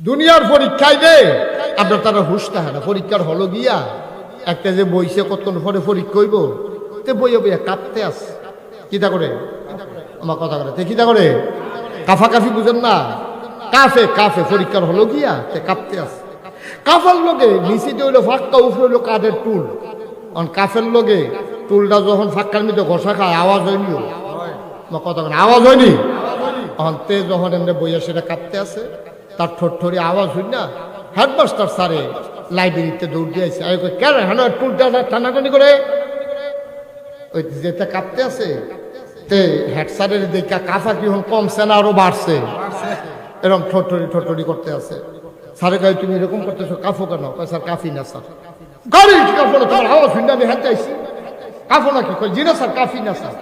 দুনিয়ার পরীক্ষায় দে আপনার তারা হুশ থাকে না, পরীক্ষার হলো গিয়া, একটা যে বইছে কতক্ষণ পরে পরীক্ষা হইব, তে বইয়ে বইয়া কাঁপতে আস। কিতা করে? আমার কথা করে। তে কিতা করে? কাফা কাফি বুঝেন না। কাফে কাফে, পরীক্ষার হলো গিয়া, তে কাঁপতে আস। কাফার লগে নিচিতে হইল ফাঁকা উফরে হইল কাঠের টুল। কারণ কাফের লগে টুলটা যখন ফাঁকার মধ্যে ঘষা খায়, আওয়াজ হয়নি আমার কথা আওয়াজ হয়নি? অন্তে যখন এমনি বইয়া সেটা কাঁপতে আছে তার ঠোঁটঠরি আওয়াজ হই না। হেডমাস্টার স্যারে লাইব্রেরিতে দৌড় দিয়েছে কই, কেন হ্যাঁ টুলটা টানাটানি করে। ওই যেতে কাঁপতে আছে তে হেড স্যারের দেখা কাফা কি হন কমছে না আরও বাড়ছে। এরকম ঠোঁটরি ঠোঁটরি করতে আছে। স্যারে কয় তুমি এরকম করতেছো কাফো কেন? স্যার কাফি না স্যার। গাড়ি কাফো না? তোমার আওয়াজ শুনলে আমি হাতে আইছি। কাফো না কি কয় জি না স্যার কাফি না স্যার।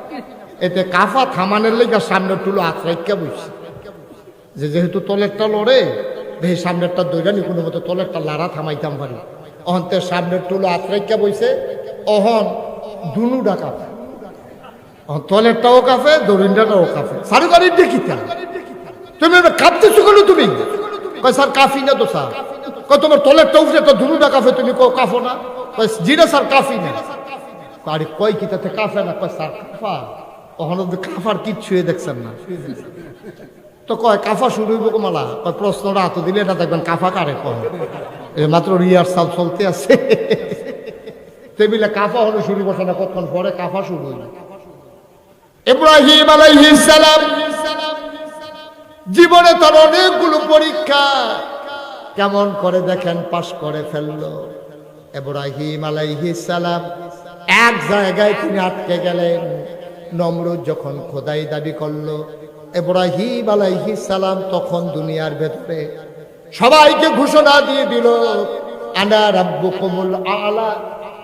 এতে কাফা থামানের লেগে সামনের টুলো আশ্রাইকা বইছে যে যেহেতু তলেরটা লড়ে দেখি সামনেরটা দৈরানি কোনো মতো তলেরটা লাড়া থামাইতাম পারি। অহন্তের সামনের টুলো আশ্রাইকা বইছে, অহন দুনু ডাকা অহন তলেরটাও কাফে দরিন্ডাটাও কাফে সারু গাড়ির দেখিতা তুমি কাঁপতেছো কেন তুমি? কয়, স্যার কাফি না তো, স্যার। কয়, তোমার তলেরটা উঠে তো দুনুটা কাফে তুমি কো কাফো না। কয় জি না স্যার কাফি না। আরে কয় কি তাতে কাফে না? কয়, স্যার কাফা তো কাফার কিচ্ছু দেখছেন না। তো কয়, কাফা শুরু হইব কমালা কয়, প্রশ্নটা হাত দিলে এটা দেখবেন কাফা কারে কয়? এ মাত্র রিহার্সাল চলতে আছে। টেবিলে কাফা হলো শুরু করছে না, কতক্ষণ পরে কাফা শুরু হইল? ইব্রাহিম সালাম জীবনে তার অনেকগুলো পরীক্ষা কেমন করে দেখেন, পাশ করে ফেলল। আলাইহিস সালাম এক জায়গায় তিনি আটকে গেলেন, নমরুদ যখন খোদাই দাবি করল ইব্রাহিম আলাইহিস সালাম তখন দুনিয়ার ভেতরে সবাইকে ঘোষণা দিয়ে দিল, আনা রাব্বুকুমুল আলা।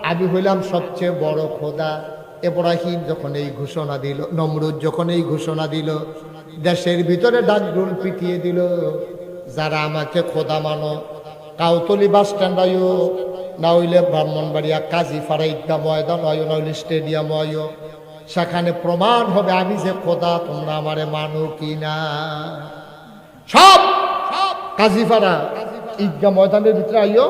আমি হইলাম সবচেয়ে বড় খোদা। ইব্রাহিম যখন এই ঘোষণা দিল, নমরুদ যখন এই ঘোষণা দিল, দেশের ভিতরে ডাকডুল পিটিয়ে দিল, যারা আমাকে খোদা মানো, কাউতলি বাস স্ট্যান্ড আয়ো, না হইলে ব্রাহ্মণবাড়িয়া কাজী ঈদগা ময়দান আয়ো, না হইলে স্টেডিয়াম আয়ো সেখানে প্রমাণ হবে, আমি যে খোদা, তোমরা আমারে মানো কি না সব কাজীপাড়া ঈদগা ময়দানের ভিতরে আইও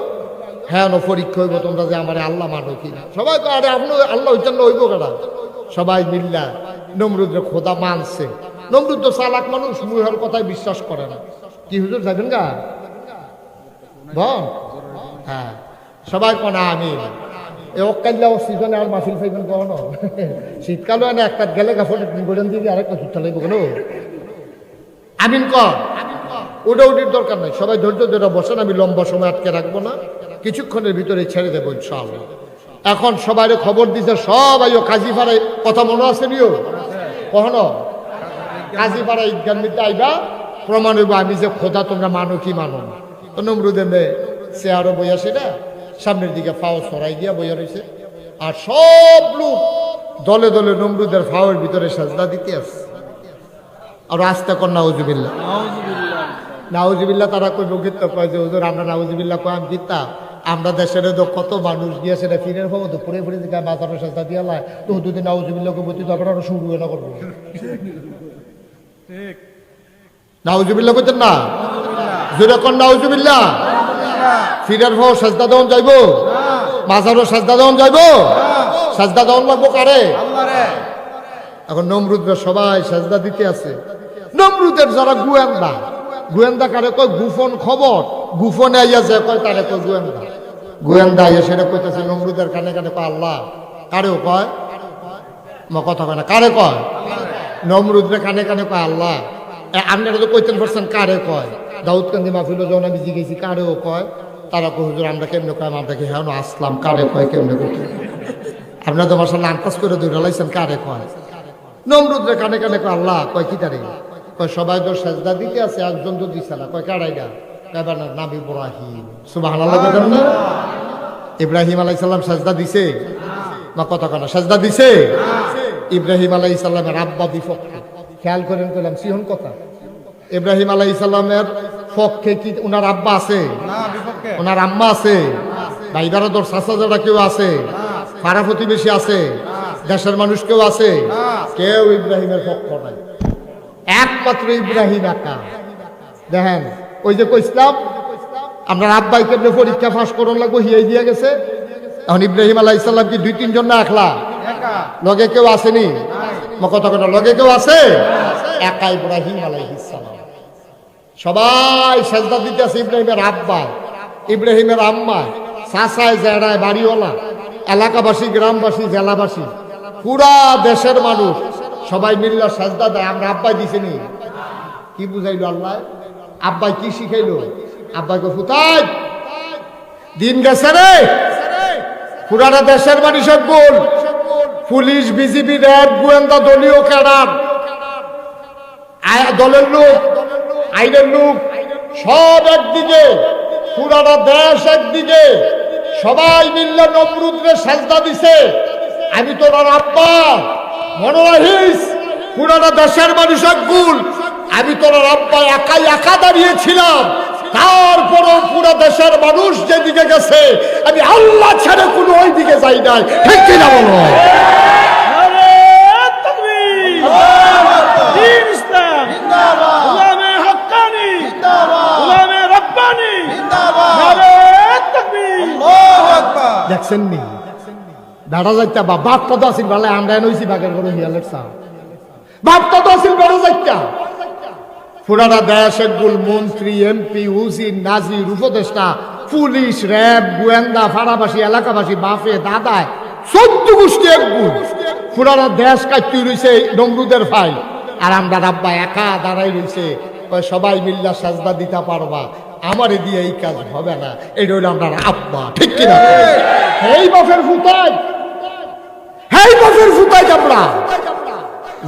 হ্যাঁ ন, পরীক্ষা হইব, তোমরা যে আমার আল্লাহ মানো কিনা। সবাই তো আরে, আপনি আল্লাহ না হইব কেনা সবাই মিল্লা, নমরুদ্রে খোদা মানছে। নমরুদ্র চালাক মানুষ, মুহের কথায় বিশ্বাস করে না। কি হুজুর যাবেন গা? বল? হ্যাঁ। সবাই কনা আমি এ অকাল্লা সিজনে আর মাহফিল ফাইবেন কখনো শীতকালে না একটা গেলে গাফলে গোলেন দিয়ে আরেকটা সুত্তা লাগবে কেন? আমিন কর ওটা উঠির দরকার নাই। সবাই ধৈর্য ধরে বসেন, আমি লম্বা সময় আটকে রাখব না। কিছুক্ষণের ভিতরে ছেড়ে দেবো, ইনশাআল্লাহ। এখন সবাই খবর দিছে, সবাই ও কাজীপাড়ায় কথা মনে আছে নিও? কখনো কাজীপাড়া ঈদগান মিতে আইবা, প্রমাণ হইব, আমি যে খোদা, তোমরা মানো কি মানো না। নমরুদে মে সে আরও বই বইয়া সেটা সামনের দিকে ফাও সরাই দিয়া বইয়া রয়েছে আর সব লোক দলে দলে নমরুদের ফাওয়ের ভিতরে সাজদা দিতে আছে আর আস্তে কর নাউজুবিল্লা নাউজুবিল্লা তারা কই বকিত কয় যে হুজুর আমরা নাউজুবিল্লা কয় আমি কিতা আমরা দেশের তো কত মানুষ গিয়ে সেটা ফিরের হব তো পুরে ফুরে দিকে মাথার সাজদা দিয়া লাই। তো দুদিন নাউজুবিল্লা কই বতি তো আমরা শুরু না করব। নাউজুবিল্লা কইতেন না? জোরে কর নাউজুবিল্লা ফিরের ভাও সাজদা দেওয়ান যাইব? মাজারও সাজদা দেওয়ান যাইব? সাজদা দেওয়ান লাগবো কারে? এখন নমরুদরা সবাই সাজদা দিতে আছে। নমরুদের যারা গুয়েন্দা, গোয়েন্দা কারে কয় গুফন খবর? গুফনে আইয়াছে কয়, তারে কয় গোয়েন্দা। গোয়েন্দা আইয়া সেটা কইতেছে, নমরুদের কানে কানে কয়, আল্লাহ। কারেও কয়? কথা কয় না। কারে কয়? নমরুদরে কানে কানে কয়, আল্লাহ। আপনারা তো কইতেন পারছেন, কারে কয়? দাউদ কান্দি মাহফিল যখন আমি জিজ্ঞেসি কারেও কয়? তারা হুজুর, আমরা কেমনে কয়? আমরা কি হ্যাঁ আসলাম? কারে কয়, কেমনে কয়? আপনারা তো মাসাল আন্তাজ করে দৌড়া লাইছেন, কারে কয়? নমরুদ্রে কানে কানে কয়, আল্লাহ, কয় কি তারে কয়, সবাই তো সাজদা দিতে আছে, একজন তো দিছে না। কয় কারাইডা কয়বার না, নাম ইব্রাহিম। সুবাহ না ইব্রাহিম আলাই সাল্লাম সাজদা দিছে? না কত কানা সাজদা দিছে? ইব্রাহিম আলাই সাল্লামের আব্বা বিপক্ষে। খেয়াল করেন, কইলাম, সিহন কথা? ইব্রাহিম আলাই সাল্লামের পক্ষে কি ওনার আব্বা আছে? ওনার আম্মা আছে। ভাই বারাদর চাচা কেউ আছে? পাড়া প্রতিবেশী আছে? দেশের মানুষ কেউ আছে? কেউ ইব্রাহিমের পক্ষ নাই। একমাত্র ইব্রাহিম একা। দেখেন ওই যে কইসলাম আপনার আব্বাই কেমনে পরীক্ষা ফাঁস করন লাগবো হিয়াই দিয়ে গেছে। এখন ইব্রাহিম আলাহ ইসলাম কি দুই তিনজন না একলা? লগে কেউ আসেনি? কথা কথা লগে কেউ আছে? একা ইব্রাহিম আলাহ ইসলাম সবাই সেজদা দিতে আছে ইব্রাহিমের আব্বা, ইব্রাহিমের আম্মা সাসায় জেড়ায় বাড়িওয়ালা, এলাকাবাসী, গ্রামবাসী, জেলাবাসী, পুরা দেশের মানুষ সবাই মিল্লা সাজদা দেয়। আমরা আব্বাই দিছিনি কি বুঝাইলো আল্লাহ? আব্বাই কি শিখাইলো? আব্বাইকে ফুতাই। দিন গেছে রে। পুরাটা দেশের মানুষের গোল পুলিশ, বিজিবি, র্যাব, গোয়েন্দা, দলীয় ক্যাডার। দলের লোক। আইনের লোক, সব একদিকে পুরাটা দেশ একদিকে, সবাই মিললে নমরুদ্রে সাজদা দিছে। আমি তোর আব্বা, মনে রাখিস? পুরাটা দেশের মানুষের গুল আমি তোর আব্বা একাই একা দাঁড়িয়েছিলাম। তারপরও পুরো দেশের মানুষ যেদিকে গেছে, আমি আল্লাহ ছেড়ে কোনো ওই দিকে যাই নাই। ঠিক কিনা বলো? বা তো আসিল নইছি বাগের করে হিয়ালের তো আসিল বেড়া যাইতা? পুরানা দেশের গুল মন্ত্রী এমপি নাজির, উপদেষ্টা, পুলিশ, র্যাব, গোয়েন্দা, ফাড়াবাসী, এলাকাবাসী, বাপে, দাদায়, চোদ্দ গোষ্ঠী এক গুল পুরানা দেশ কাটতে রইছে ডমরুদের ভাই আর আমরা রাব্বা একা দাঁড়াই কয় সবাই মিল্লা সাজদা দিতে পারবা। আমারে দিয়ে এই কাজ হবে না। এটা রইল আমরা আব্বা ঠিক কিনা? এই বাপের ফুটাই হেই বাপের ফুটাই আমরা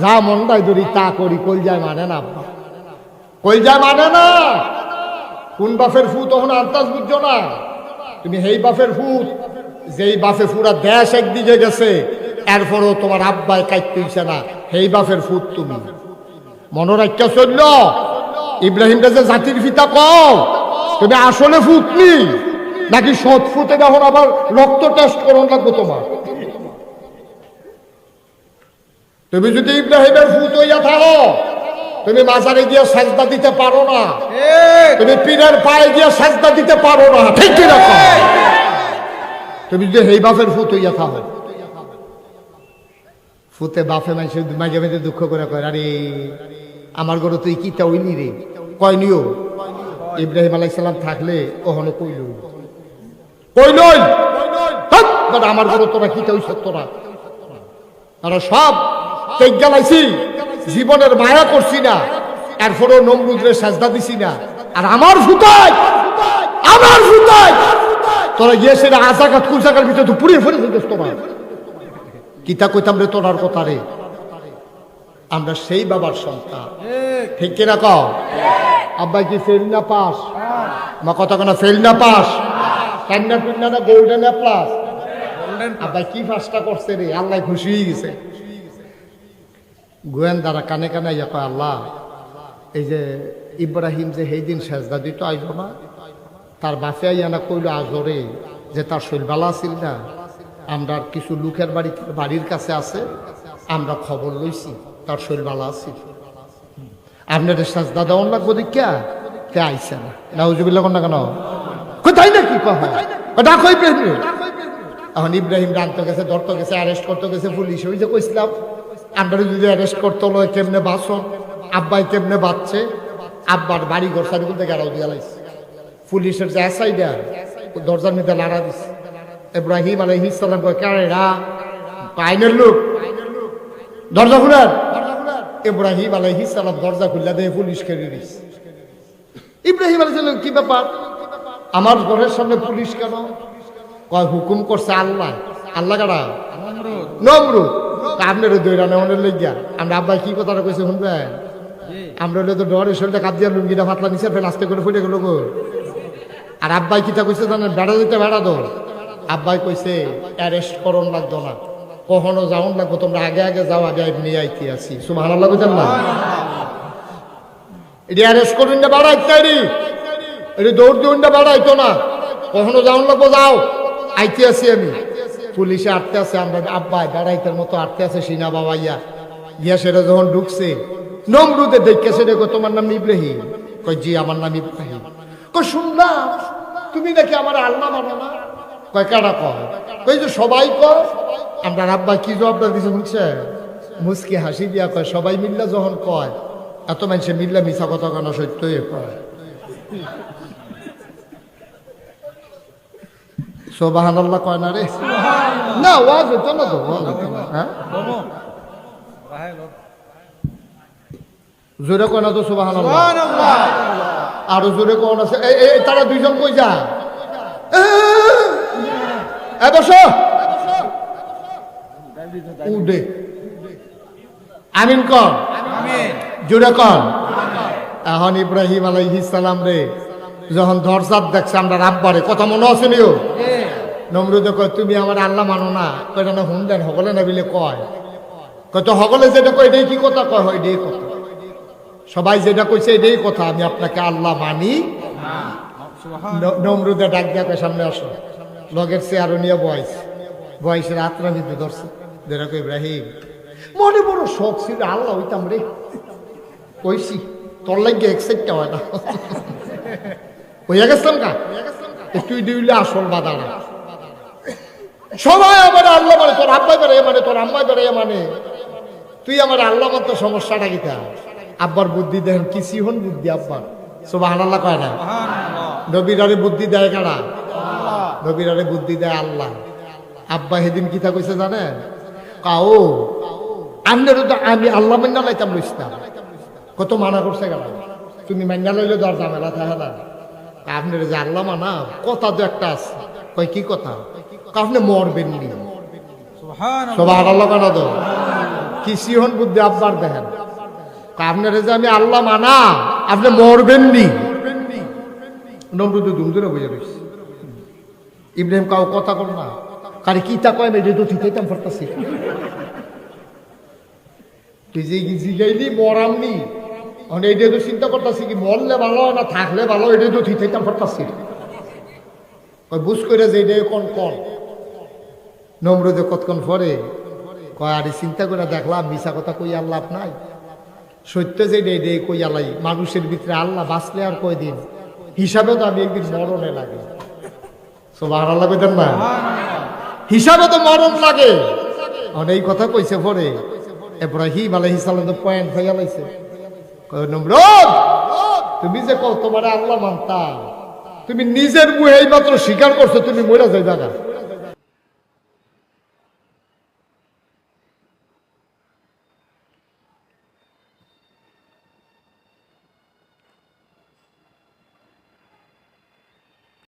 যা মন্দাই ধরি তা করি কল যায় মানে না আব্বা। কল যায় মানে না। কোন বাপের ফুট তখন আন্দাজ বুঝছ না। তুমি হেই বাপের ফুট যেই বাপে পুরা দেশ একদিকে গেছে এরপরও তোমার আব্বায় কাটতে হইছে না। হেই বাপের ফুট তুমি। মনোরাজ্ঞা চলল ইব্রাহিম যে জাতির পিতা কও তুমি আসলে ফুটনি? নাকি সৎ ফুটে যখন আবার রক্ত টেস্ট করুন লাগবো তোমার? তুমি যদি ইব্রাহিমের ফুট হইয়া থাকো তুমি মাজারে গিয়ে সাজদা দিতে পারো না। তুমি পীরের পায়ে গিয়ে সাজদা দিতে পারো না। ঠিক কি না কও? তুমি যদি হেই বাপের ফুট হইয়া থাকো। ফুতে বাপে মাঝে মাঝে দুঃখ করে কয় আরে আমার ঘরে তুই কিতা হইলি রে? কয়নিও ইব্রাহিম আলাইসাল্লাম থাকলে ওখানে কইল কইল আমার ঘরে তোরা কিতা হইছ তোরা তারা সব তেজ জ্বালাইছি জীবনের মায়া করছি না এরপরও নমরুদ্রে সাজদা দিছি না। আর আমার ফুটাই আমার ফুটাই তোরা গিয়ে সেটা আশাঘাত কুলসাকার ভিতরে তো পুড়িয়ে ফেলে দিতেছ তোমার। কিতা কইতাম রে তোরার কথা রে? আমরা সেই বাবার সন্তান। ঠিক কিনা কও? আব্বাই কি ফেল না পাস? মা কথা কেন ফেল না পাস? কান্না পিন্না না গোল্ডেন প্লাস? আব্বাই কি পাসটা করছে রে? আল্লাহ খুশি হয়ে গেছে। গোয়েন্দারা কানে কানে ইয়া কয় আল্লাহ এই যে ইব্রাহিম যে সেই দিন সেজদা দিত আইজ না তার বাপে আইয়া না কইল আজরে যে তার শৈলবালা আছিল না আমরা কিছু লোকের বাড়ি বাড়ির কাছে আছে আমরা খবর লইছি তার শৈলবালা আছিল। আপনাদের সাজদা দেওয়ান লাগবো দীক্ষা? কে আইসে না। নাউজুবিল্লা কোন না কেন? কোথায় না কি ইব্রাহিম এখন ইব্রাহিম রানতে গেছে, ধরতে গেছে অ্যারেস্ট করতে গেছে পুলিশ। ওই যে কইছিলাম আমরা যদি অ্যারেস্ট করতে হলো কেমনে বাসন আব্বাই কেমনে বাচ্চে আব্বার বাড়ি ঘর সারি বলতে গেরাও দিয়ে লাইছে। পুলিশের যে এসআই দেয় দরজার মধ্যে লাড়া দিছে। ইব্রাহিম আলহিস সালাম কয় কারে রা আইনের লোক। দরজা খুলেন। ইব্রাহিম আলহিস সালাম দরজা খুললা দিয়ে, পুলিশ কেড়ে ইব্রাহিম আলহিস কি ব্যাপার? আমার ঘরের সামনে পুলিশ কেন? কয়, হুকুম করছে আল্লাহ। আল্লাহ কারা? নমরুদ। আপনার লেগিয়া। আমরা আব্বাই কি কথাটা কইছে শুনবেন? আমরা হলে তো ডরে শরীরটা কাপ দিয়া লুঙ্গিটা ফাতলা নিচে ফের আস্তে করে ফুটে গেল আর আব্বাই কিতা কইছে জানেন? বেড়া দিতে বেড়া দো আব্বাই কইছে, অ্যারেস্ট করন লাগতো না। কখনো যাওন লাগবো, তোমরা আগে আগে যাও, আগে নিয়ে আইতে আছি সুমান আল্লাহ বুঝেন না? এটি অ্যারেস্ট করুন না বাড়াইতে এটি। এটি দৌড় দিউন না বাড়াইতো না। কখনো যাওন লাগবো, যাও। আইতে আছি আমি। পুলিশে আটতে আছে, আমরা আব্বাই বেড়াইতের মতো আটতে আছে, সিনা বাবা ইয়া ইয়া সেটা যখন ঢুকছে নমরুদে দেখে সেটা তোমার নাম ইব্রাহিম? কই জি, আমার নাম ইব্রাহিম। কই শুনলাম, তুমি নাকি আমার আল্লাহ মানো না কয়, কারা কয়? যে সবাই কয়। আমরা আব্বা কি জবাবটা দিছে শুনছে মুসকি হাসি দিয়া কয় সবাই মিল্লা যখন কয় এত মানুষে মিল্লা মিশা কথা কেন সত্যই কয় সোবাহান আল্লাহ কয় না রে না ওয়াজ হইতো না তো হ্যাঁ জোরে কয় না তো সোবাহান আরও জোরে কোন আছে তারা দুইজন কই যা এ বসো উডে। আমিন কর। জোরে কর। এখন ইব্রাহিম আলাইহিস সালাম রে, যখন ধরসাদ দেখছে, আমরা রাব্বারে, কথা মনে আছে নিও নমরুদে কয়, তুমি আমার আল্লাহ মানো না। কয়টা না হুন দেন সকলে না বিলে কয়। কয়, তো সকলে যেটা কয়, এটাই কি কথা? কয়, হয়, এটাই কথা। সবাই যেটা কইছে, এটাই কথা। আমি আপনাকে আল্লাহ মানি নমরুদে ডাক ডাকে সামনে আসো। লগের চেয়ারও নিয়ে বয়স। বয়সের আত্রা নিতে ধরছে। কই ইব্রাহিম? মনে বড় শখ ছিল আল্লাহ হইতাম রে। কইছি তোর লাগে এক্সাইটটা হয় না। হইয়া গেছিলাম কা? তুই দিলে আসল বাদানা। সবাই আমার আল্লাহ মানে তোর আব্বাই বেড়ে মানে তোর আম্মাই বেড়ে মানে। তুই আমার আল্লাহ মতো সমস্যাটা কিতা আব্বার বুদ্ধি দেন কি সিহন বুদ্ধি আব্বার? সবাই আল্লাহ কয় না? নবীরারে বুদ্ধি দেয় কারা? নবীরারে বুদ্ধি দেয় আল্লাহ। আব্বা সেদিন কিতা কইছে জানেন? কাও আমনের তো আমি আল্লাহ মান্না লাইতাম লইছিলাম কত মানা করছে গেল। তুমি মান্না লইলে দর ঝামেলা থাকে না। আপনার যে আল্লাহ মানা কথা তো একটা আছে। কয় কি কথা? আপনি মরবেন নি। সবাই আল্লাহ কানা তো? কি সিহন বুদ্ধি আব্বার দেখেন। আপনার যে আমি আল্লাহ মানা আপনি মরবেন নি। নমরুদ ধুমধুরে বুঝে রয়েছে ইব্রাহিম কাউ কথা কর না। কারে কি তা কয় মেয়ে তো ঠিকাইতাম পারতাছি তুই যে জিগাইলি মরামনি মানে এইটা তো চিন্তা করতেছি কি মরলে ভালো না থাকলে ভালো এটা তো ঠিকাইতাম পারতাছি কয় বুঝ করে যে এটা কোন কোন নমরুদে কতক্ষণ পরে কয় আরে চিন্তা করে দেখলাম মিশা কথা কই আল্লাহ নাই সত্য যে এটা এটা কই আল্লাহ মানুষের ভিতরে আল্লাহ বাঁচলে আর কয়দিন হিসাবে তো আমি একদিন মরণে লাগে সবার আল্লাহ কইতেন না হিসাবে তো মরণ লাগে। অনেক কথা কইছে পরে। এব্রাহিম আলাইহিস সালাম তো পয়েন্ট হয়ে লাইছে। নমরুদ, তুমি যে কত তোমার আল্লাহ মানতা তুমি নিজের মুহে মাত্র স্বীকার করছ, তুমি মরে যাই জায়গা